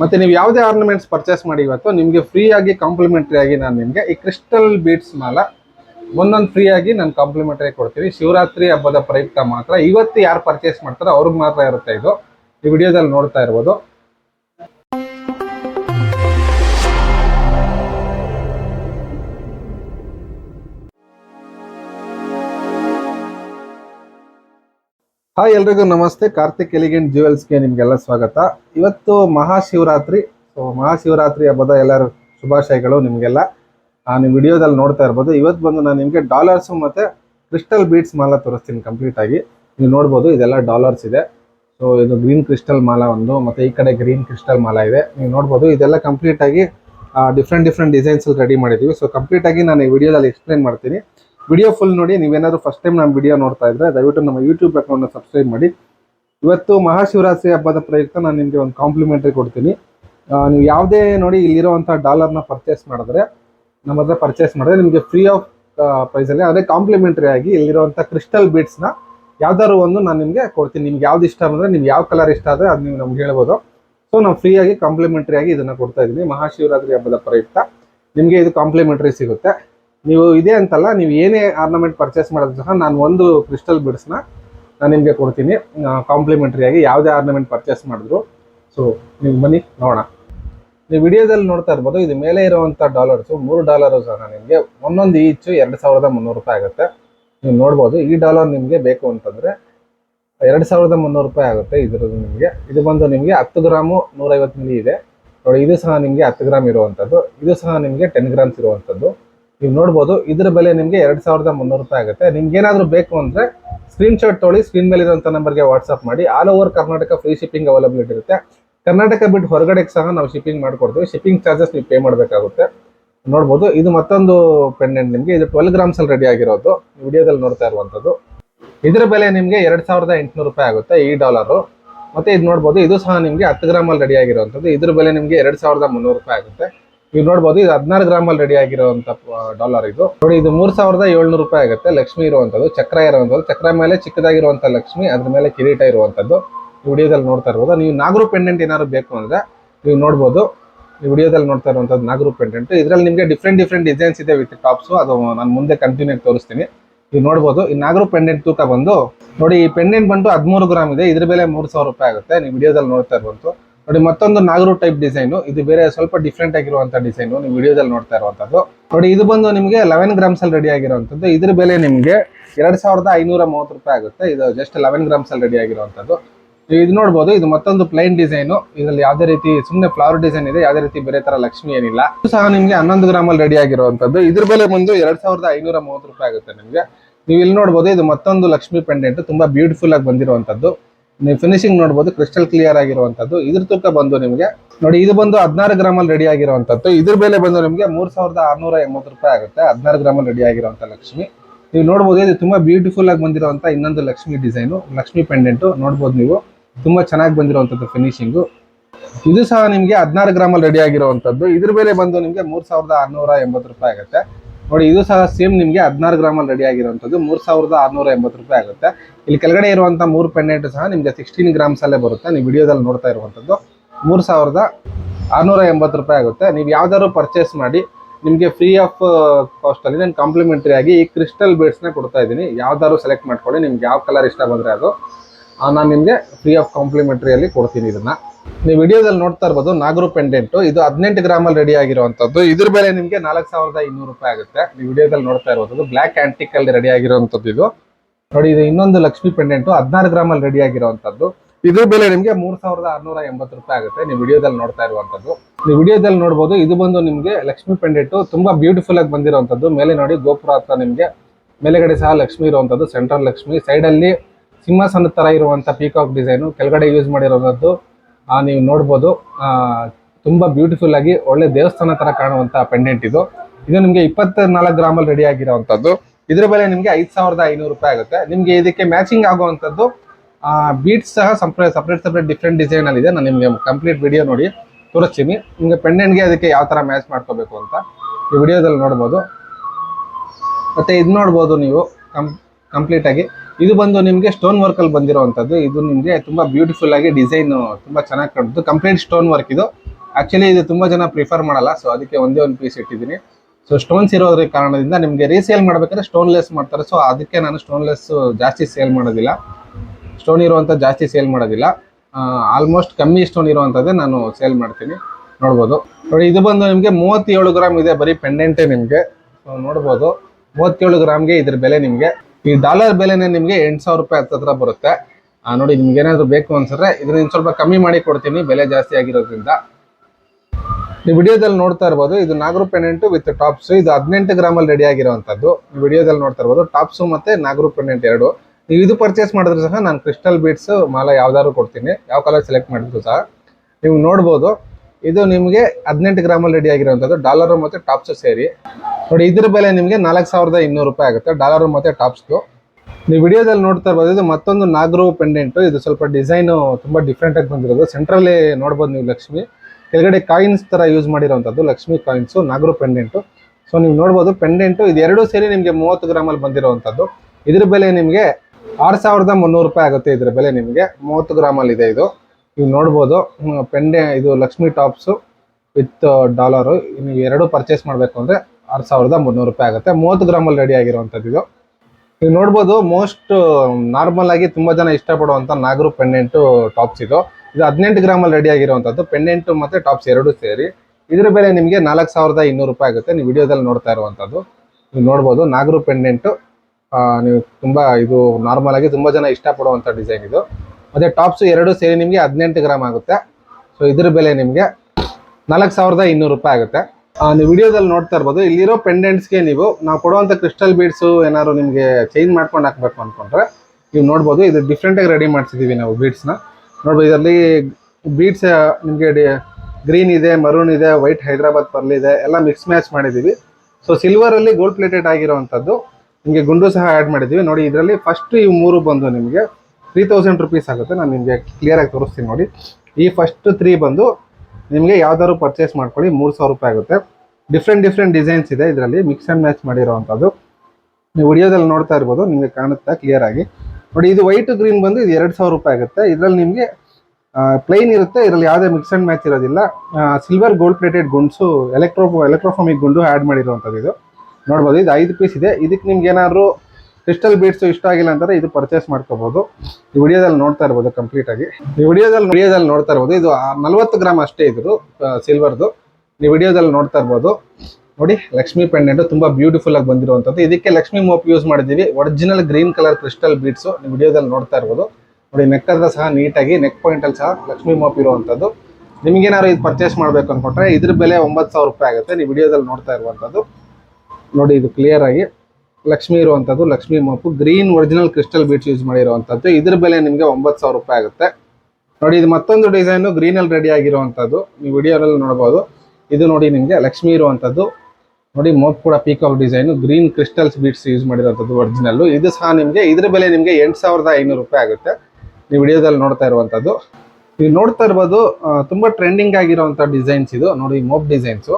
ಮತ್ತೆ ನೀವು ಯಾವುದೇ ಆರ್ನಮೆಂಟ್ಸ್ ಪರ್ಚೇಸ್ ಮಾಡಿ ಇವತ್ತು, ನಿಮಗೆ ಫ್ರೀಯಾಗಿ ಕಾಂಪ್ಲಿಮೆಂಟ್ರಿ ಆಗಿ ನಾನು ನಿಮಗೆ ಈ ಕ್ರಿಸ್ಟಲ್ ಬೀಡ್ಸ್ ಮಾಲ ಒಂದೊಂದು ಫ್ರೀಯಾಗಿ ನಾನು ಕಾಂಪ್ಲಿಮೆಂಟರಿ ಕೊಡ್ತೀವಿ ಶಿವರಾತ್ರಿ ಹಬ್ಬದ ಪ್ರಯುಕ್ತ ಮಾತ್ರ. ಇವತ್ತು ಯಾರು ಪರ್ಚೇಸ್ ಮಾಡ್ತಾರೋ ಅವ್ರಿಗೆ ಮಾತ್ರ ಇರುತ್ತೆ ಇದು. ಈ ವಿಡಿಯೋದಲ್ಲಿ ನೋಡ್ತಾ ಇರ್ಬೋದು. ಹಾಯ್ ಎಲ್ರಿಗೂ ನಮಸ್ತೆ. ಕಾರ್ತಿಕ್ ಎಲಿಗೆಂಟ್ ಜ್ಯುವೆಲ್ಸ್ಗೆ ನಿಮಗೆಲ್ಲ ಸ್ವಾಗತ. ಇವತ್ತು ಮಹಾಶಿವರಾತ್ರಿ. ಸೊ ಮಹಾಶಿವರಾತ್ರಿ ಹಬ್ಬದ ಎಲ್ಲರೂ ಶುಭಾಶಯಗಳು ನಿಮಗೆಲ್ಲ. ನೀವು ವಿಡಿಯೋದಲ್ಲಿ ನೋಡ್ತಾ ಇರ್ಬೋದು. ಇವತ್ತು ಬಂದು ನಾನು ನಿಮಗೆ ಡಾಲರ್ಸು ಮತ್ತು ಕ್ರಿಸ್ಟಲ್ ಬೀಡ್ಸ್ ಮಾಲ ತೋರಿಸ್ತೀನಿ ಕಂಪ್ಲೀಟ್ ಆಗಿ. ನೀವು ನೋಡ್ಬೋದು ಇದೆಲ್ಲ ಡಾಲರ್ಸ್ ಇದೆ. ಸೊ ಇದು ಗ್ರೀನ್ ಕ್ರಿಸ್ಟಲ್ ಮಾಲ ಒಂದು, ಮತ್ತು ಈ ಕಡೆ ಗ್ರೀನ್ ಕ್ರಿಸ್ಟಲ್ ಮಾಲ ಇದೆ. ನೀವು ನೋಡ್ಬೋದು ಇದೆಲ್ಲ ಕಂಪ್ಲೀಟ್ ಆಗಿ ಡಿಫ್ರೆಂಟ್ ಡಿಫ್ರೆಂಟ್ ಡಿಸೈನ್ಸ್ ರೆಡಿ ಮಾಡಿದ್ದೀವಿ. ಸೊ ಕಂಪ್ಲೀಟಾಗಿ ನಾನು ಈ ವಿಡಿಯೋದಲ್ಲಿ ಎಕ್ಸ್ಪ್ಲೈನ್ ಮಾಡ್ತೀನಿ. ವಿಡಿಯೋ ಫುಲ್ ನೋಡಿ ನೀವೇನಾದ್ರು ಫಸ್ಟ್ ಟೈಮ್ ನಮ್ಮ ವಿಡಿಯೋ ನೋಡ್ತಾ ಇದ್ರೆ, ದಯವಿಟ್ಟು ನಮ್ಮ ಯೂಟ್ಯೂಬ್ ಅಕೌಂಟ್ನ ಸಬ್ಸ್ಕ್ರೈಬ್ ಮಾಡಿ. ಇವತ್ತು ಮಹಾಶಿವರಾತ್ರಿ ಹಬ್ಬದ ಪ್ರಯುಕ್ತ ನಾನು ನಿಮಗೆ ಒಂದು ಕಾಂಪ್ಲಿಮೆಂಟ್ರಿ ಕೊಡ್ತೀನಿ. ನೀವು ಯಾವುದೇ ನೋಡಿ ಇಲ್ಲಿರುವಂಥ ಡಾಲರ್ನ ಪರ್ಚೇಸ್ ಮಾಡಿದ್ರೆ, ನಮ್ಮ ಹತ್ರ ಪರ್ಚೇಸ್ ಮಾಡಿದ್ರೆ ನಿಮಗೆ ಫ್ರೀ ಆಫ್ ಪ್ರೈಸಲ್ಲಿ ಅದೇ ಕಾಂಪ್ಲಿಮೆಂಟ್ರಿ ಆಗಿ ಇಲ್ಲಿರುವಂಥ ಕ್ರಿಸ್ಟಲ್ ಬೀಡ್ಸ್ನ ಯಾವ್ದಾದ್ರು ಒಂದು ನಾನು ನಿಮಗೆ ಕೊಡ್ತೀನಿ. ನಿಮ್ಗೆ ಯಾವ್ದು ಇಷ್ಟ ಅಂದರೆ ನಿಮ್ಗೆ ಯಾವ ಕಲರ್ ಇಷ್ಟ ಆದರೆ ಅದು ನೀವು ನಮ್ಗೆ ಹೇಳ್ಬೋದು. ಸೊ ನಾವು ಫ್ರೀಯಾಗಿ ಕಾಂಪ್ಲಿಮೆಂಟರಿ ಆಗಿ ಇದನ್ನು ಕೊಡ್ತಾ ಇದ್ದೀನಿ. ಮಹಾಶಿವರಾತ್ರಿ ಹಬ್ಬದ ಪ್ರಯುಕ್ತ. ನಿಮಗೆ ಇದು ಕಾಂಪ್ಲಿಮೆಂಟ್ರಿ ಸಿಗುತ್ತೆ. ನೀವು ಇದೆ ಅಂತಲ್ಲ, ನೀವು ಏನೇ ಆರ್ನಮೆಂಟ್ ಪರ್ಚೇಸ್ ಮಾಡಿದ್ರು ಸಹ ನಾನು ಒಂದು ಕ್ರಿಸ್ಟಲ್ ಬಿಡ್ಸ್ನ ನಾನು ನಿಮಗೆ ಕೊಡ್ತೀನಿ. ಕಾಂಪ್ಲಿಮೆಂಟ್ರಿಯಾಗಿ ಯಾವುದೇ ಆರ್ನಮೆಂಟ್ ಪರ್ಚೇಸ್ ಮಾಡಿದ್ರು. ಸೊ ನೀವು ಬನ್ನಿ, ನೋಡೋಣ. ನೀವು ವಿಡಿಯೋದಲ್ಲಿ ನೋಡ್ತಾ ಇರ್ಬೋದು, ಇದು ಮೇಲೆ ಇರುವಂಥ ಡಾಲರ್ಸು ಮೂರು ಡಾಲರು ಸಹ ನಿಮಗೆ ಒಂದೊಂದು ಈಚು ಎರಡು ಸಾವಿರದ ಮುನ್ನೂರು ರೂಪಾಯಿ ಆಗುತ್ತೆ. ನೀವು ನೋಡ್ಬೋದು, ಈ ಡಾಲರ್ ನಿಮಗೆ ಬೇಕು ಅಂತಂದರೆ ಎರಡು ಸಾವಿರದ ಮುನ್ನೂರು ರೂಪಾಯಿ ಆಗುತ್ತೆ ಇದರದ್ದು ನಿಮಗೆ. ಇದು ಬಂದು ನಿಮಗೆ ಹತ್ತು ಗ್ರಾಮು ನೂರೈವತ್ತು ಮಿಲಿ ಇದೆ. ನೋಡಿ, ಇದು ಸಹ ನಿಮಗೆ ಹತ್ತು ಗ್ರಾಮ್ ಇರುವಂಥದ್ದು ಇದು ಸಹ ನಿಮಗೆ ಟೆನ್ ಗ್ರಾಮ್ಸ್ ಇರುವಂಥದ್ದು ನೀವು ನೋಡ್ಬೋದು, ಇದರ ಬೆಲೆ ನಿಮಗೆ ಎರಡು ಸಾವಿರದ ಮುನ್ನೂರು ರೂಪಾಯಿ ಆಗುತ್ತೆ. ನಿಮ್ಗೆ ಏನಾದರೂ ಬೇಕು ಅಂದರೆ ಸ್ಕ್ರೀನ್ ಶಾಟ್ ತೊಳಿ ಸ್ಕ್ರೀನ್ ಮೇಲೆ ಇರುವಂಥ ನಂಬರ್ಗೆ ವಾಟ್ಸಪ್ ಮಾಡಿ. All over Karnataka free shipping availability ಇರುತ್ತೆ. ಕರ್ನಾಟಕ ಬಿಟ್ಟು ಹೊರಗಡೆಗೆ ಸಹ ನಾವು ಶಿಪ್ಪಿಂಗ್ ಮಾಡಿಕೊಡ್ತೀವಿ. ಶಿಪ್ಪಿಂಗ್ ಚಾರ್ಜಸ್ ನೀವು ಪೇ ಮಾಡಬೇಕಾಗುತ್ತೆ. ನೋಡ್ಬೋದು, ಇದು ಮತ್ತೊಂದು ಪೆಂಡೆಂಟ್ ನಿಮಗೆ. ಇದು ಟ್ವೆಲ್ ಗ್ರಾಮ್ಸಲ್ಲಿ ರೆಡಿ ಆಗಿರೋದು. ವಿಡಿಯೋದಲ್ಲಿ ನೋಡ್ತಾ ಇರುವಂಥದ್ದು. ಇದರ ಬೆಲೆ ನಿಮಗೆ ಎರಡು ಸಾವಿರದ ಎಂಟುನೂರು ರೂಪಾಯಿ ಆಗುತ್ತೆ ಈ ಡಾಲರು ಮತ್ತು ಇದು ನೋಡ್ಬೋದು, ಇದು ಸಹ ನಿಮಗೆ ಹತ್ತು ಗ್ರಾಮಲ್ಲಿ ರೆಡಿ ಆಗಿರೋವಂಥದ್ದು. ಇದ್ರ ಬೆಲೆ ನಿಮಗೆ ಎರಡು ಸಾವಿರದ ಮುನ್ನೂರು ರೂಪಾಯಿ ಆಗುತ್ತೆ. ನೀವು ನೋಡ್ಬೋದು, ಇದು ಹದಿನಾರು ಗ್ರಾಮಲ್ಲಿ ರೆಡಿ ಆಗಿರುವಂಥ ಡಾಲರ್ ಇದು. ನೋಡಿ, ಇದು ಮೂರು ಸಾವಿರದ ಏಳ್ನೂರು ರೂಪಾಯಿ ಆಗುತ್ತೆ ಲಕ್ಷ್ಮಿ ಇರುವಂಥದ್ದು, ಚಕ್ರ ಇರುವಂಥದ್ದು. ಚಕ್ರ ಮೇಲೆ ಚಿಕ್ಕದಾಗಿರುವಂಥ ಲಕ್ಷ್ಮಿ, ಅದ್ರ ಮೇಲೆ ಕಿರೀಟ ಇರುವಂಥದ್ದು. ವಿಡಿಯೋದಲ್ಲಿ ನೋಡ್ತಾ ಇರ್ಬೋದು. ನೀವು ನಾಗರು ಪೆಂಡೆಂಟ್ ಏನಾದ್ರು ಬೇಕು ಅಂದರೆ, ನೀವು ನೋಡ್ಬೋದು. ಈ ವಿಡಿಯೋದಲ್ಲಿ ನೋಡ್ತಾ ಇರುವಂಥದ್ದು ನಾಗರು ಪೆಂಡೆಂಟ್ ಇದರಲ್ಲಿ ನಿಮಗೆ ಡಿಫ್ರೆಂಟ್ ಡಿಫ್ರೆಂಟ್ ಡಿಸೈನ್ಸ್ ಇದೆ ವಿತ್ ಟಾಪ್ಸು ಅದು ನಾನು ಮುಂದೆ ಕಂಟಿನ್ಯೂ ತೋರಿಸ್ತೀನಿ. ನೀವು ನೋಡ್ಬೋದು, ಈ ನಾಗರು ಪೆಂಡೆಂಟ್ ತೂಕ ಬಂದು, ನೋಡಿ, ಈ ಪೆಂಡೆಂಟ್ ಬಂದು ಹದಿಮೂರು ಗ್ರಾಮ್ ಇದೆ. ಇದ್ರ ಬೆಲೆ ಮೂರು ಸಾವಿರ ರೂಪಾಯಿ ಆಗುತ್ತೆ. ನೀವು ವಿಡಿಯೋದಲ್ಲಿ ನೋಡ್ತಾ ಇರುವಂತು ನೋಡಿ, ಮತ್ತೊಂದು ನಾಗರು ಟೈಪ್ ಡಿಸೈನು ಇದು ಬೇರೆ ಸ್ವಲ್ಪ ಡಿಫ್ರೆಂಟ್ ಆಗಿರುವಂಥ ಡಿಸೈನು ನೀವು ವಿಡಿಯೋದಲ್ಲಿ ನೋಡ್ತಾ ಇರುವಂಥದ್ದು ನೋಡಿ, ಇದು ಬಂದು ನಿಮಗೆ ಲೆವೆನ್ ಗ್ರಾಮ್ಸ್ ಅಲ್ಲಿ ರೆಡಿ ಆಗಿರುವಂಥದ್ದು ಇದ್ರ ಬೆಲೆ ನಿಮಗೆ ಎರಡು ಸಾವಿರದ ಐನೂರ ಮೂವತ್ತು ರೂಪಾಯಿ ಆಗುತ್ತೆ. ಇದು ಜಸ್ಟ್ ಲೆವೆನ್ ಗ್ರಾಮ್ಸ್ ಅಲ್ಲಿ ರೆಡಿ ಆಗಿರುವಂಥದ್ದು ನೀವು ಇದು ನೋಡ್ಬೋದು, ಇದು ಮತ್ತೊಂದು ಪ್ಲೈನ್ ಡಿಸೈನು ಇದರಲ್ಲಿ ಯಾವುದೇ ರೀತಿ ಸುಮ್ಮನೆ ಫ್ಲವರ್ ಡಿಸೈನ್ ಇದೆ, ಯಾವುದೇ ರೀತಿ ಬೇರೆ ತರ ಲಕ್ಷ್ಮಿ ಏನಿಲ್ಲ. ಇದು ಸಹ ನಿಮಗೆ ಹನ್ನೊಂದು ಗ್ರಾಮಲ್ಲಿ ರೆಡಿ ಆಗಿರುವಂಥದ್ದು ಇದ್ರ ಬೆಲೆ ಬಂದು ಎರಡು ಸಾವಿರದ ಐನೂರ ಮೂವತ್ತು ರೂಪಾಯಿ ಆಗುತ್ತೆ ನಿಮಗೆ. ನೀವು ಇಲ್ಲಿ ನೋಡ್ಬೋದು, ಇದು ಮತ್ತೊಂದು ಲಕ್ಷ್ಮಿ ಪೆಂಡೆಂಟ್ ತುಂಬಾ ಬ್ಯೂಟಿಫುಲ್ ಆಗಿ ಬಂದಿರುವಂಥದ್ದು ನೀವು ಫಿನಿಶಿಂಗ್ ನೋಡ್ಬೋದು ಕ್ರಿಸ್ಟಲ್ ಕ್ಲಿಯರ್ ಆಗಿರುವಂಥದ್ದು. ಇದ್ರ ತೂಕ ಬಂದು ನಿಮಗೆ, ನೋಡಿ, ಇದು ಬಂದು ಹದಿನಾರು ಗ್ರಾಮಲ್ಲಿ ರೆಡಿ ಆಗಿರುವಂತದ್ದು ಇದ್ರ ಬೆಲೆ ಬಂದು ನಿಮಗೆ ಮೂರ್ ಸಾವಿರದ ಆರ್ನೂರ ಎಂಬತ್ತು ರೂಪಾಯಿ ಆಗುತ್ತೆ. ಹದಿನಾರು ಗ್ರಾಮಲ್ಲಿ ರೆಡಿ ಆಗಿರುವಂತ ಲಕ್ಷ್ಮಿ. ನೀವು ನೋಡ್ಬೋದು, ಇದು ತುಂಬಾ ಬ್ಯೂಟಿಫುಲ್ ಆಗಿ ಬಂದಿರುವಂಥ ಇನ್ನೊಂದು ಲಕ್ಷ್ಮಿ ಡಿಸೈನು ಲಕ್ಷ್ಮಿ ಪೆಂಡೆಂಟು ನೋಡ್ಬೋದು ನೀವು. ತುಂಬಾ ಚೆನ್ನಾಗಿ ಬಂದಿರುವಂತದ್ದು ಫಿನಿಶಿಂಗು ಇದು ಸಹ ನಿಮಗೆ ಹದಿನಾರು ಗ್ರಾಮಲ್ಲಿ ರೆಡಿ ಆಗಿರುವಂತದ್ದು ಇದ್ರ ಬೆಲೆ ಬಂದು ನಿಮಗೆ ಮೂರ್ ಸಾವಿರದ ಆರ್ನೂರ ಎಂಬತ್ತು ರೂಪಾಯಿ ಆಗುತ್ತೆ. ನೋಡಿ, ಇದು ಸಹ ಸೇಮ್ ನಿಮಗೆ ಹದಿನಾರು ಗ್ರಾಮಲ್ಲಿ ರೆಡಿ ಆಗಿರುವಂಥದ್ದು. ಮೂರು ಸಾವಿರದ ಆರುನೂರ ಎಂಬತ್ತು ರೂಪಾಯಿ ಆಗುತ್ತೆ. ಇಲ್ಲಿ ಕೆಳಗಡೆ ಇರುವಂಥ ಮೂರು ಪೆಂಡೆಂಟ್ ಸಹ ನಿಮಗೆ ಸಿಕ್ಸ್ಟೀನ್ ಗ್ರಾಮ್ಸಲ್ಲೇ ಬರುತ್ತೆ. ನೀವು ವಿಡಿಯೋದಲ್ಲಿ ನೋಡ್ತಾ ಇರುವಂಥದ್ದು. ಮೂರು ಸಾವಿರದ ಆರುನೂರ ಎಂಬತ್ತು ರೂಪಾಯಿ ಆಗುತ್ತೆ. ನೀವು ಯಾವ್ದಾದ್ರು ಪರ್ಚೇಸ್ ಮಾಡಿ, ನಿಮಗೆ ಫ್ರೀ ಆಫ್ ಕಾಸ್ಟಲ್ಲಿ ನಾನು ಕಾಂಪ್ಲಿಮೆಂಟ್ರಿ ಆಗಿ ಈ ಕ್ರಿಸ್ಟಲ್ ಬೇಡ್ಸ್ನ ಕೊಡ್ತಾ ಇದ್ದೀನಿ. ಯಾವ್ದಾದ್ರು ಸೆಲೆಕ್ಟ್ ಮಾಡ್ಕೊಳ್ಳಿ. ನಿಮ್ಗೆ ಯಾವ ಕಲರ್ ಇಷ್ಟ ಬಂದರೆ ಅದು. ನಾನು ನಿಮಗೆ ಫ್ರೀ ಆಫ್ ಕಾಂಪ್ಲಿಮೆಂಟ್ರಿಯಲ್ಲಿ ಕೊಡ್ತೀನಿ ಇದನ್ನ. ನೀವು ವಿಡಿಯೋದಲ್ಲಿ ನೋಡ್ತಾ ಇರ್ಬೋದು ನಾಗರು ಪೆಂಡೆಂಟು ಇದು ಹದಿನೆಂಟು ಗ್ರಾಮಲ್ಲಿ ರೆಡಿ ಆಗಿರುವಂಥದ್ದು. ಇದ್ರ ಬೆಲೆ ನಿಮಗೆ ನಾಲ್ಕು ಸಾವಿರದ ಇನ್ನೂರು ರೂಪಾಯಿ ಆಗುತ್ತೆ. ನೀವು ವಿಡಿಯೋದಲ್ಲಿ ನೋಡ್ತಾ ಇರುವಂಥದ್ದು ಬ್ಲ್ಯಾಕ್ ಆ್ಯಂಟಿಕಲ್ಲಿ ರೆಡಿ ಆಗಿರುವಂಥದ್ದು ಇದು. ನೋಡಿ ಇದು ಇನ್ನೊಂದು ಲಕ್ಷ್ಮಿ ಪೆಂಡೆಂಟು ಹದಿನಾರು ಗ್ರಾಮಲ್ಲಿ ರೆಡಿ ಆಗಿರುವಂಥದ್ದು. ಇದ್ರ ಬೆಲೆ ನಿಮಗೆ ಮೂರು ಸಾವಿರದ ಆರುನೂರ ಎಂಬತ್ತು ರೂಪಾಯಿ ಆಗುತ್ತೆ. ನೀವು ವಿಡಿಯೋದಲ್ಲಿ ನೋಡ್ತಾ ಇರುವಂಥದ್ದು. ನೀವು ವಿಡಿಯೋದಲ್ಲಿ ನೋಡ್ಬೋದು ಇದು ಬಂದು ನಿಮಗೆ ಲಕ್ಷ್ಮಿ ಪೆಂಡೆಂಟು ತುಂಬಾ ಬ್ಯೂಟಿಫುಲ್ ಆಗಿ ಬಂದಿರುವಂಥದ್ದು. ಮೇಲೆ ನೋಡಿ ಗೋಪುರ ಹತ್ರ ನಿಮಗೆ ಮೇಲೆಗಡೆ ಸಹ ಲಕ್ಷ್ಮಿ ಇರುವಂಥದ್ದು ಸೆಂಟ್ರಲ್ ಲಕ್ಷ್ಮಿ. ಸೈಡಲ್ಲಿ ಸಿಂಹಾಸನದ ತರ ಇರುವಂಥ ಪೀಕಾಕ್ ಡಿಸೈನು ಕೆಳಗಡೆ ಯೂಸ್ ಮಾಡಿರೋಂಥದ್ದು ಆ, ನೀವು ನೋಡ್ಬೋದು. ತುಂಬ ಬ್ಯೂಟಿಫುಲ್ ಆಗಿ ಒಳ್ಳೆ ದೇವಸ್ಥಾನ ತರ ಕಾಣುವಂತ ಪೆಂಡೆಂಟ್ ಇದು. ಇದು ನಿಮಗೆ ಇಪ್ಪತ್ತ ನಾಲ್ಕು ಗ್ರಾಮಲ್ಲಿ ರೆಡಿ ಆಗಿರುವಂತದ್ದು. ಇದ್ರ ಬೆಲೆ ನಿಮಗೆ ಐದು ಸಾವಿರದ ಐನೂರು ರೂಪಾಯಿ ಆಗುತ್ತೆ. ನಿಮಗೆ ಇದಕ್ಕೆ ಮ್ಯಾಚಿಂಗ್ ಆಗುವಂಥದ್ದು ಬೀಟ್ಸ್ ಸಹ separate separate separate different design ಅಲ್ಲಿ ಇದೆ. ನಾನು ನಿಮಗೆ ಕಂಪ್ಲೀಟ್ ವಿಡಿಯೋ ನೋಡಿ ತೋರಿಸ್ತೀನಿ. ನಿಮಗೆ ಪೆಂಡೆಂಟ್ಗೆ ಅದಕ್ಕೆ ಯಾವ ತರ ಮ್ಯಾಚ್ ಮಾಡ್ಕೋಬೇಕು ಅಂತ ಈ ವಿಡಿಯೋದಲ್ಲಿ ನೋಡ್ಬೋದು. ಮತ್ತೆ ಇದು ನೋಡ್ಬೋದು ನೀವು ಕಂಪ್ಲೀಟ್ ಆಗಿ. ಇದು ಬಂದು ನಿಮಗೆ ಸ್ಟೋನ್ ವರ್ಕ್ ಅಲ್ಲಿ ಬಂದಿರುವಂತದ್ದು ಇದು ನಿಮಗೆ ತುಂಬಾ ಬ್ಯೂಟಿಫುಲ್ ಆಗಿ ಡಿಸೈನ್ ತುಂಬಾ ಚೆನ್ನಾಗಿ ಕಾಣುತ್ತೆ ಕಂಪ್ಲೀಟ್ ಸ್ಟೋನ್ ವರ್ಕ್ ಇದು. ಆಕ್ಚುಲಿ ಇದು ತುಂಬಾ ಜನ ಪ್ರಿಫರ್ ಮಾಡಲ್ಲ ಸೊ ಅದಕ್ಕೆ ಒಂದೇ ಒಂದು ಪೀಸ್ ಇಟ್ಟಿದ್ದೀನಿ. ಸೊ ಸ್ಟೋನ್ಸ್ ಇರೋದ್ರ ಕಾರಣದಿಂದ ನಿಮಗೆ ರೀಸೇಲ್ ಮಾಡ್ಬೇಕಾದ್ರೆ ಸ್ಟೋನ್ಲೆಸ್ ಮಾಡ್ತಾರೆ. ಸೊ ಅದಕ್ಕೆ ನಾನು ಸ್ಟೋನ್ಲೆಸ್ ಜಾಸ್ತಿ ಸೇಲ್ ಮಾಡೋದಿಲ್ಲ. ಸ್ಟೋನ್ ಇರುವಂಥ ಜಾಸ್ತಿ ಸೇಲ್ ಮಾಡೋದಿಲ್ಲ. ಆಲ್ಮೋಸ್ಟ್ ಕಮ್ಮಿ ಸ್ಟೋನ್ ಇರುವಂಥದ್ದೇ ನಾನು ಸೇಲ್ ಮಾಡ್ತೀನಿ. ನೋಡ್ಬೋದು. ನೋಡಿ, ಇದು ಬಂದು ನಿಮಗೆ ಮೂವತ್ತೇಳು ಗ್ರಾಮ್ ಇದೆ, ಬರೀ ಪೆಂಡೆಂಟೇ ನಿಮಗೆ. ಸೊ ನೋಡ್ಬೋದು. ಮೂವತ್ತೇಳು ಗ್ರಾಮ್ಗೆ ಇದ್ರ ಬೆಲೆ ನಿಮಗೆ. ಈ ಡಾಲರ್ ಬೆಲೆನೇ ನಿಮಗೆ ಎಂಟು ಸಾವಿರ ರೂಪಾಯಿ ಹತ್ತತ್ರ ಬರುತ್ತೆ. ನೋಡಿ, ನಿಮ್ಗೆ ಏನಾದರೂ ಬೇಕು ಅನ್ಸಿದ್ರೆ ಇದನ್ನ ಸ್ವಲ್ಪ ಕಮ್ಮಿ ಮಾಡಿ ಕೊಡ್ತೀನಿ. ಬೆಲೆ ಜಾಸ್ತಿ ಆಗಿರೋದ್ರಿಂದ. ನೀವು ವಿಡಿಯೋದಲ್ಲಿ ನೋಡ್ತಾ ಇರ್ಬೋದು, ಇದು ನಾಗರು ಪೆಂಡೆಂಟ್ ವಿತ್ ಟಾಪ್ಸ್. ಇದು ಹದಿನೆಂಟು ಗ್ರಾಮಲ್ಲಿ ರೆಡಿ ಆಗಿರುವಂಥದ್ದು. ನೀವು ವಿಡಿಯೋದಲ್ಲಿ ನೋಡ್ತಾ ಇರ್ಬೋದು, ಟಾಪ್ಸು ಮತ್ತು ನಾಗರು ಪೆಂಡೆಂಟ್ ಎರಡು. ನೀವು ಇದು ಪರ್ಚೇಸ್ ಮಾಡಿದ್ರು ಸಹ ನಾನು ಕ್ರಿಸ್ಟಲ್ ಬೀಟ್ಸ್ ಮಾಲ ಯಾವ್ದಾದ್ರು ಕೊಡ್ತೀನಿ. ಯಾವ ಕಲರ್ ಸೆಲೆಕ್ಟ್ ಮಾಡಿದ್ರು ಸಹ. ನೀವು ನೋಡ್ಬೋದು, ಇದು ನಿಮಗೆ ಹದಿನೆಂಟು ಗ್ರಾಮಲ್ಲಿ ರೆಡಿ ಆಗಿರುವಂಥದ್ದು ಡಾಲರು ಮತ್ತು ಟಾಪ್ಸು ಸೇರಿ. ನೋಡಿ, ಇದ್ರ ಬೆಲೆ ನಿಮಗೆ ನಾಲ್ಕು ಸಾವಿರದ ಇನ್ನೂರು ರೂಪಾಯಿ ಆಗುತ್ತೆ. ಡಾಲರ್ ಮತ್ತೆ ಟಾಪ್ಸ್ದು ನೀವು ವಿಡಿಯೋದಲ್ಲಿ ನೋಡ್ತಾ ಇರ್ಬೋದು, ಇದು ಮತ್ತೊಂದು ನಾಗರು ಪೆಂಡೆಂಟ್ ಇದು ಸ್ವಲ್ಪ ಡಿಸೈನ್ ತುಂಬಾ ಡಿಫ್ರೆಂಟಾಗಿ ಬಂದಿರೋದು. ಸೆಂಟ್ರಲ್ಲಿ ನೋಡ್ಬೋದು ನೀವು ಲಕ್ಷ್ಮಿ. ಕೆಳಗಡೆ ಕಾಯಿನ್ಸ್ ತರ ಯೂಸ್ ಮಾಡಿರೋವಂಥದ್ದು ಲಕ್ಷ್ಮಿ ಕಾಯಿನ್ಸು ನಾಗರು ಪೆಂಡೆಂಟು ಸೊ ನೀವು ನೋಡ್ಬೋದು ಪೆಂಡೆಂಟು ಇದು ಎರಡು ಸೇರಿ ನಿಮಗೆ ಮೂವತ್ತು ಗ್ರಾಮಲ್ಲಿ ಬಂದಿರೋವಂಥದ್ದು ಇದ್ರ ಬೆಲೆ ನಿಮಗೆ ಆರು ಸಾವಿರದ ಮುನ್ನೂರು ರೂಪಾಯಿ ಆಗುತ್ತೆ ಇದ್ರ ಬೆಲೆ ನಿಮಗೆ. ಮೂವತ್ತು ಗ್ರಾಮಲ್ಲಿ ಇದೆ ಇದು. ನೀವು ನೋಡ್ಬೋದು ಪೆಂಡೆ ಇದು ಲಕ್ಷ್ಮಿ ಟಾಪ್ಸು ವಿತ್ ಡಾಲರು ನೀವು ಎರಡು ಪರ್ಚೇಸ್ ಮಾಡಬೇಕು ಅಂದರೆ ಆರು ಸಾವಿರದ ಮುನ್ನೂರು ರೂಪಾಯಿ ಆಗುತ್ತೆ. ಮೂವತ್ತು ಗ್ರಾಮಲ್ಲಿ ರೆಡಿ ಆಗಿರುವಂಥದ್ದು ಇದು. ನೀವು ನೋಡ್ಬೋದು ಮೋಸ್ಟ್ ನಾರ್ಮಲ್ ಆಗಿ ತುಂಬ ಜನ ಇಷ್ಟಪಡುವಂಥ ನಾಗರು ಪೆಂಡೆಂಟು ಟಾಪ್ಸ್ ಇದು. ಇದು ಹದಿನೆಂಟು ಗ್ರಾಮಲ್ಲಿ ರೆಡಿ ಆಗಿರುವಂಥದ್ದು. ಪೆಂಡೆಂಟು ಮತ್ತು ಟಾಪ್ಸ್ ಎರಡು ಸೇರಿ. ಇದ್ರ ಬೆಲೆ ನಿಮಗೆ ನಾಲ್ಕು ಸಾವಿರದ ಇನ್ನೂರು ರೂಪಾಯಿ ಆಗುತ್ತೆ. ನೀವು ವಿಡಿಯೋದಲ್ಲಿ ನೋಡ್ತಾ ಇರುವಂಥದ್ದು. ನೀವು ನೋಡ್ಬೋದು ನಾಗರು ಪೆಂಡೆಂಟು ನೀವು ತುಂಬ ಇದು ನಾರ್ಮಲ್ ಆಗಿ ತುಂಬ ಜನ ಇಷ್ಟಪಡುವಂಥ ಡಿಸೈನ್ ಇದು. ಮತ್ತು ಟಾಪ್ಸ್ ಎರಡು ಸೇರಿ ನಿಮಗೆ ಹದಿನೆಂಟು ಗ್ರಾಮ್ ಆಗುತ್ತೆ. ಸೊ ಇದ್ರ ಬೆಲೆ ನಿಮಗೆ ನಾಲ್ಕು ಸಾವಿರದ ಇನ್ನೂರು ರೂಪಾಯಿ ಆಗುತ್ತೆ. ನೀವು ವಿಡಿಯೋದಲ್ಲಿ ನೋಡ್ತಾ ಇರ್ಬೋದು. ಇಲ್ಲಿರೋ ಪೆಂಡೆಂಟ್ಸ್ಗೆ ನೀವು ನಾವು ಕೊಡುವಂಥ ಕ್ರಿಸ್ಟಲ್ ಬೀಡ್ಸು ಏನಾದ್ರು ನಿಮಗೆ ಚೇಂಜ್ ಮಾಡ್ಕೊಂಡು ಹಾಕ್ಬೇಕು ಅಂದ್ಕೊಂಡ್ರೆ ನೀವು ನೋಡ್ಬೋದು. ಇದು ಡಿಫ್ರೆಂಟಾಗಿ ರೆಡಿ ಮಾಡಿಸಿದ್ದೀವಿ ನಾವು ಬೀಡ್ಸ್ನ ನೋಡ್ಬೋದು, ಇದರಲ್ಲಿ ಬೀಡ್ಸ್ ನಿಮಗೆ ಗ್ರೀನ್ ಇದೆ ಮರೂನ್ ಇದೆ ವೈಟ್ ಹೈದ್ರಾಬಾದ್ ಪರ್ಲ್ ಇದೆ, ಎಲ್ಲ ಮಿಕ್ಸ್ ಮ್ಯಾಚ್ ಮಾಡಿದ್ದೀವಿ ಸೊ ಸಿಲ್ವರಲ್ಲಿ ಗೋಲ್ಡ್ ಪ್ಲೇಟೆಡ್ ಆಗಿರುವಂಥದ್ದು ನಿಮಗೆ ಗುಂಡು ಸಹ ಆ್ಯಡ್ ಮಾಡಿದ್ದೀವಿ ನೋಡಿ, ಇದರಲ್ಲಿ ಫಸ್ಟ್ ಈ ಮೂರು ಬಂದು ನಿಮಗೆ ತ್ರೀ ತೌಸಂಡ್ ರುಪೀಸ್ ಆಗುತ್ತೆ. ನಾನು ನಿಮಗೆ ಕ್ಲಿಯರಾಗಿ ತೋರಿಸ್ತೀನಿ ನೋಡಿ. ಈ ಫಸ್ಟ್ ತ್ರೀ ಬಂದು ನಿಮಗೆ ಯಾವ್ದಾದ್ರು ಪರ್ಚೇಸ್ ಮಾಡ್ಕೊಳ್ಳಿ, ಮೂರು ಸಾವಿರ ರೂಪಾಯಿ ಆಗುತ್ತೆ. ಡಿಫ್ರೆಂಟ್ ಡಿಫ್ರೆಂಟ್ ಡಿಸೈನ್ಸ್ ಇದೆ. ಇದರಲ್ಲಿ ಮಿಕ್ಸ್ ಆ್ಯಂಡ್ ಮ್ಯಾಚ್ ಮಾಡಿರೋವಂಥದ್ದು. ನೀವು ವಿಡಿಯೋದಲ್ಲಿ ನೋಡ್ತಾ ಇರ್ಬೋದು, ನಿಮಗೆ ಕಾಣುತ್ತೆ ಕ್ಲಿಯರ್ ಆಗಿ. ನೋಡಿ, ಇದು ವೈಟ್ ಗ್ರೀನ್ ಬಂದು ಇದು ಎರಡು ಸಾವಿರ ರೂಪಾಯಿ ಆಗುತ್ತೆ. ಇದರಲ್ಲಿ ನಿಮಗೆ ಪ್ಲೈನ್ ಇರುತ್ತೆ. ಇದರಲ್ಲಿ ಯಾವುದೇ ಮಿಕ್ಸ್ ಆ್ಯಂಡ್ ಮ್ಯಾಚ್ ಇರೋದಿಲ್ಲ. ಸಿಲ್ವರ್ ಗೋಲ್ಡ್ ಪ್ಲೇಟೆಡ್ ಗುಂಡ್ಸು ಎಲೆಕ್ಟ್ರೋ ಎಲೆಕ್ಟ್ರೋಫಾಮಿಕ್ ಗುಂಡು ಆ್ಯಡ್ ಮಾಡಿರುವಂಥದ್ದು ಇದು. ನೋಡ್ಬೋದು, ಇದು ಐದು ಪೀಸ್ ಇದೆ. ಇದಕ್ಕೆ ನಿಮ್ಗೆ ಏನಾದ್ರು ಕ್ರಿಸ್ಟಲ್ ಬೀಡ್ಸ್ ಇಷ್ಟ ಆಗಿಲ್ಲ ಅಂದ್ರೆ ಇದು ಪರ್ಚೇಸ್ ಮಾಡ್ಕೋಬಹುದು ಈ ವಿಡಿಯೋದಲ್ಲಿ ನೋಡ್ತಾ ಇರ್ಬೋದು ಕಂಪ್ಲೀಟ್ ಆಗಿ. ಈ ವಿಡಿಯೋದಲ್ಲಿ ವಿಡಿಯೋದಲ್ಲಿ ನೋಡ್ತಾ ಇರ್ಬೋದು. ಇದು ನಲ್ವತ್ತು ಗ್ರಾಮ್ ಅಷ್ಟೇ ಇದ್ರು ಸಿಲ್ವರ್ದು ನೀವು ವಿಡಿಯೋದಲ್ಲಿ ನೋಡ್ತಾ ಇರ್ಬೋದು. ನೋಡಿ, ಲಕ್ಷ್ಮಿ ಪೆಂಡೆಂಟ್ ತುಂಬಾ ಬ್ಯೂಟಿಫುಲ್ ಆಗಿ ಬಂದಿರುವಂಥದ್ದು. ಇದಕ್ಕೆ ಲಕ್ಷ್ಮಿ ಮೋಪ್ ಯೂಸ್ ಮಾಡಿದ್ದೀವಿ. Original green colour crystal beads ನೀವು ವಿಡಿಯೋದಲ್ಲಿ ನೋಡ್ತಾ ಇರ್ಬೋದು. ನೋಡಿ ನೆಕ್ ಹತ್ರ ಸಹ ನೀಟಾಗಿ ನೆಕ್ ಪಾಯಿಂಟ್ ಅಲ್ಲಿ ಸಹ ಲಕ್ಷ್ಮಿ ಮೋಪ್ ಇರುವಂಥದ್ದು. ನಿಮ್ಗೇನಾದ್ರು ಇದು ಪರ್ಚೇಸ್ ಮಾಡ್ಬೇಕು ಅನ್ಕೊಂಡ್ರೆ ಇದ್ರ ಬೆಲೆ ಒಂಬತ್ತು ಸಾವಿರ ರೂಪಾಯಿ ಆಗುತ್ತೆ. ನೀವು ವಿಡಿಯೋದಲ್ಲಿ ನೋಡ್ತಾ ಇರುವಂಥದ್ದು. ನೋಡಿ, ಇದು ಕ್ಲಿಯರ್ ಆಗಿ. ಲಕ್ಷ್ಮಿ ಇರುವಂಥದ್ದು Lakshmi ಮೋಪು. Green original crystal beads use ಮಾಡಿರುವಂಥದ್ದು ಇದ್ರ ಬೆಲೆ ನಿಮಗೆ ಒಂಬತ್ತು ಸಾವಿರ ರೂಪಾಯಿ ಆಗುತ್ತೆ. ನೋಡಿ, ಇದು ಮತ್ತೊಂದು ಡಿಸೈನು ಗ್ರೀನಲ್ಲಿ ರೆಡಿ ಆಗಿರುವಂಥದ್ದು ನೀವು ವಿಡಿಯೋದಲ್ಲಿ ನೋಡ್ಬೋದು ಇದು ನೋಡಿ ನಿಮಗೆ ಲಕ್ಷ್ಮಿ ಇರುವಂಥದ್ದು ನೋಡಿ ಮೋಪ್ ಕೂಡ peacock design green crystals beads use ಮಾಡಿರುವಂಥದ್ದು ಒರಿಜಿನಲ್ಲು ಇದು ಸಹ ನಿಮಗೆ, ಇದ್ರ ಬೆಲೆ ನಿಮಗೆ ಎಂಟು ಸಾವಿರದ ಐನೂರು ರೂಪಾಯಿ ಆಗುತ್ತೆ. ನೀವು ವಿಡಿಯೋದಲ್ಲಿ ನೋಡ್ತಾ ಇರುವಂಥದ್ದು ನೀವು ನೋಡ್ತಾ ಇರ್ಬೋದು ತುಂಬಾ ಟ್ರೆಂಡಿಂಗ್ ಆಗಿರುವಂಥ ಡಿಸೈನ್ಸ್ ಇದು. ನೋಡಿ ಮೋಪ್ ಡಿಸೈನ್ಸು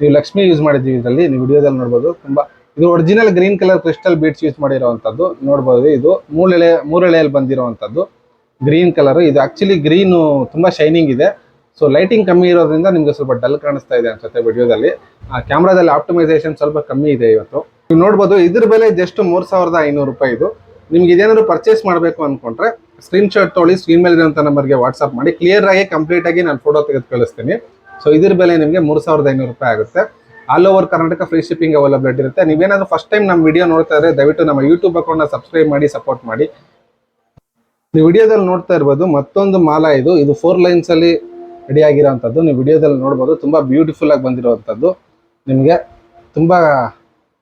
ನೀವು ಲಕ್ಷ್ಮಿ ಯೂಸ್ ಮಾಡಿದ್ದೀವಿ ಇದರಲ್ಲಿ. ನೀವು ವಿಡಿಯೋದಲ್ಲಿ ನೋಡ್ಬೋದು, ತುಂಬಾ ಇದು original green colour crystal beads use ಮಾಡಿರುವಂತದ್ದು. ನೋಡಬಹುದು ಇದು ಮೂಳೆಳೆ ಮೂರೆಳೆಯಲ್ಲಿ ಬಂದಿರುವಂತದ್ದು ಗ್ರೀನ್ ಕಲರ್ ಇದು ಆಕ್ಚುಲಿ ಗ್ರೀನ್ ತುಂಬಾ ಶೈನಿಂಗ್ ಇದೆ. ಸೊ ಲೈಟಿಂಗ್ ಕಮ್ಮಿ ಇರೋದ್ರಿಂದ ನಿಮಗೆ ಸ್ವಲ್ಪ ಡಲ್ ಕಾಣಿಸ್ತಾ ಇದೆ ಅನ್ಸುತ್ತೆ ವಿಡಿಯೋದಲ್ಲಿ ಕ್ಯಾಮ್ರಾದಲ್ಲಿ ಆಪ್ಟಿಮೈಸೇಷನ್ ಸ್ವಲ್ಪ ಕಮ್ಮಿ ಇದೆ ಇವತ್ತು. ನೀವು ನೋಡಬಹುದು ಇದ್ರ ಬೆಲೆ ಜಸ್ಟ್ ಮೂರ್ ಸಾವಿರದ ಐನೂರು ರೂಪಾಯಿ ಇದು. ನಿಮ್ಗೆ ಇದೇನಾದ್ರು ಪರ್ಚೇಸ್ ಮಾಡಬೇಕು ಅನ್ಕೊಂಡ್ರೆ ಸ್ಕ್ರೀನ್ ಶಾಟ್ ತೊಗೊಳ್ಳಿ ಸ್ಕ್ರೀನ್ ಮೇಲೆ ಇರುವಂಥ ನಂಬರ್ಗೆ ವಾಟ್ಸ್ಆಪ್ ಮಾಡಿ. ಕ್ಲಿಯರ್ ಆಗಿ ಕಂಪ್ಲೀಟ್ ಆಗಿ ನಾನು ಫೋಟೋ ತೆಗೆದು ಕಳಿಸ್ತೀನಿ. ಸೊ ಇದ್ರ ಬೆಲೆ ನಿಮಗೆ ಮೂರು ಸಾವಿರದ ಐನೂರು ರೂಪಾಯಿ ಆಗುತ್ತೆ. All over Karnataka free shipping availability ಇರುತ್ತೆ. ನೀವೇನಾದ್ರೂ ಫಸ್ಟ್ ಟೈಮ್ ನಮ್ಮ ವಿಡಿಯೋ ನೋಡ್ತಾ ಇದ್ರೆ ದಯವಿಟ್ಟು ನಮ್ಮ ಯೂಟ್ಯೂಬ್ ಅಕೌಂಟ್ನ ಸಬ್ಸ್ಕ್ರೈಬ್ ಮಾಡಿ ಸಪೋರ್ಟ್ ಮಾಡಿ. ನೀವು ವಿಡಿಯೋದಲ್ಲಿ ನೋಡ್ತಾ ಇರ್ಬೋದು ಮತ್ತೊಂದು ಮಾಲ ಇದು. ಇದು ಫೋರ್ ಲೈನ್ಸ್ ಅಲ್ಲಿ ರೆಡಿ ಆಗಿರೋವಂಥದ್ದು ನೀವು ವಿಡಿಯೋದಲ್ಲಿ ನೋಡ್ಬೋದು. ತುಂಬಾ ಬ್ಯೂಟಿಫುಲ್ ಆಗಿ ಬಂದಿರುವಂಥದ್ದು ನಿಮಗೆ ತುಂಬಾ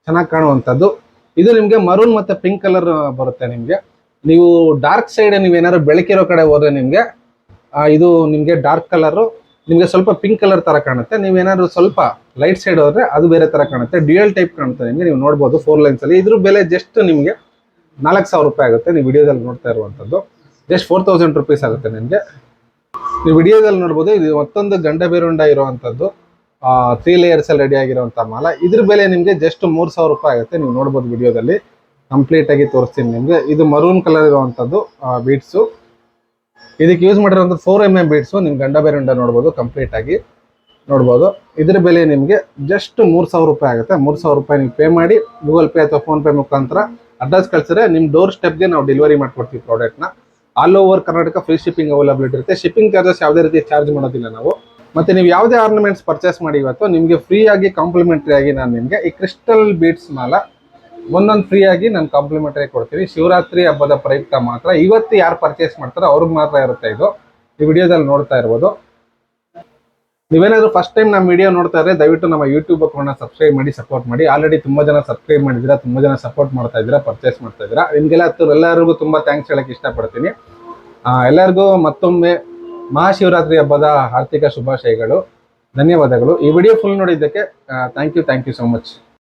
ಚೆನ್ನಾಗಿ ಕಾಣುವಂಥದ್ದು. ಇದು ನಿಮಗೆ ಮರೂನ್ ಮತ್ತೆ ಪಿಂಕ್ ಕಲರ್ ಬರುತ್ತೆ ನಿಮಗೆ. ನೀವು ಡಾರ್ಕ್ ಸೈಡ್ ನೀವೇನಾದ್ರು ಬೆಳಕಿರೋ ಕಡೆ ಹೋದ್ರೆ ನಿಮಗೆ ಇದು ನಿಮಗೆ ಡಾರ್ಕ್ ಕಲರು ನಿಮಗೆ ಸ್ವಲ್ಪ ಪಿಂಕ್ ಕಲರ್ ತರ ಕಾಣುತ್ತೆ. ನೀವೇನಾದ್ರು ಸ್ವಲ್ಪ ಲೈಟ್ ಸೈಡ್ ಹೋದ್ರೆ ಅದು ಬೇರೆ ತರ ಕಾಣುತ್ತೆ. ಡ್ಯೂಯಲ್ ಟೈಪ್ ಕಾಣುತ್ತೆ ನಿಮಗೆ ನೀವು ನೋಡಬಹುದು ಫೋರ್ ಲೈನ್ಸ್ ಅಲ್ಲಿ. ಇದ್ರ ಬೆಲೆ ಜಸ್ಟ್ ನಿಮಗೆ ನಾಲ್ಕು ಸಾವಿರ ರೂಪಾಯಿ ಆಗುತ್ತೆ. ನೀವು ವಿಡಿಯೋದಲ್ಲಿ ನೋಡ್ತಾ ಇರುವಂಥದ್ದು ಜಸ್ಟ್ ಫೋರ್ ತೌಸಂಡ್ ರುಪೀಸ್ ಆಗುತ್ತೆ ನಿಮಗೆ. ನೀವು ವಿಡಿಯೋದಲ್ಲಿ ನೋಡಬಹುದು ಇದು ಮತ್ತೊಂದು ಗಂಡ ಬೇರುಂಡ ಇರುವಂಥದ್ದು ತ್ರೀ ಲೇಯರ್ಸ್ ಅಲ್ಲಿ ರೆಡಿ ಆಗಿರುವಂಥ ಮಾಲ. ಇದ್ರ ಬೆಲೆ ನಿಮಗೆ ಜಸ್ಟ್ ಮೂರ್ ಸಾವಿರ ರೂಪಾಯಿ ಆಗುತ್ತೆ. ನೀವು ನೋಡಬಹುದು ವಿಡಿಯೋದಲ್ಲಿ ಕಂಪ್ಲೀಟ್ ಆಗಿ ತೋರಿಸ್ತೀನಿ ನಿಮಗೆ. ಇದು ಮರೂನ್ ಕಲರ್ ಇರುವಂಥದ್ದು ಬೀಟ್ಸು ಇದಕ್ಕೆ ಯೂಸ್ ಮಾಡಿರೋ ಫೋರ್ ಎಂ ಎಂ ಬೀಡ್ಸು ನಿಮ್ಗೆ ಗಂಡ ಬೇರುಂಡ ನೋಡ್ಬೋದು ಕಂಪ್ಲೀಟ್ ಆಗಿ ನೋಡ್ಬೋದು. ಇದ್ರ ಬೆಲೆ ನಿಮಗೆ ಜಸ್ಟ್ ಮೂರು ಸಾವಿರ ರೂಪಾಯಿ ಆಗುತ್ತೆ. ಮೂರು ಸಾವಿರ ರೂಪಾಯಿ ನೀವು ಪೇ ಮಾಡಿ ಗೂಗಲ್ ಪೇ ಅಥವಾ ಫೋನ್ಪೇ ಮುಖಾಂತರ ಅಡ್ರೆಸ್ ಕಳಿಸಿದ್ರೆ ನಿಮ್ಮ ಡೋರ್ ಸ್ಟೆಪ್ಗೆ ನಾವು ಡೆಲಿವರಿ ಮಾಡ್ಕೊಡ್ತೀವಿ ಪ್ರಾಡಕ್ಟ್ನ all over Karnataka free shipping availability ಇರುತ್ತೆ. ಶಿಪ್ಪಿಂಗ್ ಚಾರ್ಜಸ್ ಯಾವುದೇ ರೀತಿ ಚಾರ್ಜ್ ಮಾಡೋದಿಲ್ಲ ನಾವು. ಮತ್ತೆ ನೀವು ಯಾವುದೇ ಆರ್ನಮೆಂಟ್ಸ್ ಪರ್ಚೇಸ್ ಮಾಡಿ ಇವತ್ತು, ನಿಮಗೆ ಫ್ರೀ ಆಗಿ ಕಾಂಪ್ಲಿಮೆಂಟರಿ ಆಗಿ ನಾನು ನಿಮಗೆ ಈ ಕ್ರಿಸ್ಟಲ್ ಬೀಡ್ಸ್ ಮಾಲ ಒಂದೊಂದು ಫ್ರೀ ಆಗಿ ನಾನು ಕಾಂಪ್ಲಿಮೆಂಟರಿ ಕೊಡ್ತೀವಿ. ಶಿವರಾತ್ರಿ ಹಬ್ಬದ ಪ್ರಯುಕ್ತ ಮಾತ್ರ. ಇವತ್ತು ಯಾರು ಪರ್ಚೇಸ್ ಮಾಡ್ತಾರೋ ಅವ್ರಿಗೆ ಮಾತ್ರ ಇರುತ್ತೆ ಇದು. ಈ ವಿಡಿಯೋದಲ್ಲಿ ನೋಡ್ತಾ ಇರ್ಬೋದು. ನೀವೇನಾದ್ರು ಫಸ್ಟ್ ಟೈಮ್ ನಮ್ಮ ವಿಡಿಯೋ ನೋಡ್ತಾ ಇದ್ರೆ ದಯವಿಟ್ಟು ನಮ್ಮ ಯೂಟ್ಯೂಬ್ ಅಕೌಂಟ್ನ ಸಬ್ಸ್ಕ್ರೈಬ್ ಮಾಡಿ ಸಪೋರ್ಟ್ ಮಾಡಿ. ಆಲ್ರೆಡಿ ತುಂಬಾ ಜನ ಸಬ್ಸ್ಕ್ರೈಬ್ ಮಾಡಿದ್ದೀರಾ, ತುಂಬಾ ಜನ ಸಪೋರ್ಟ್ ಮಾಡ್ತಾ ಇದ್ದೀರಾ ಪರ್ಚೇಸ್ ಮಾಡ್ತಾ ಇದ್ದೀರಾ. ನಿಮಗೆಲ್ಲ ಎಲ್ಲರಿಗೂ ತುಂಬಾ ಥ್ಯಾಂಕ್ಸ್ ಹೇಳಕ್ ಇಷ್ಟಪಡ್ತೀನಿ. ಎಲ್ಲರಿಗೂ ಮತ್ತೊಮ್ಮೆ ಮಹಾಶಿವರಾತ್ರಿ ಹಬ್ಬದ ಆರ್ಥಿಕ ಶುಭಾಶಯಗಳು, ಧನ್ಯವಾದಗಳು. ಈ ವಿಡಿಯೋ ಫುಲ್ ನೋಡಿದ್ದಕ್ಕೆ thank you thank you so much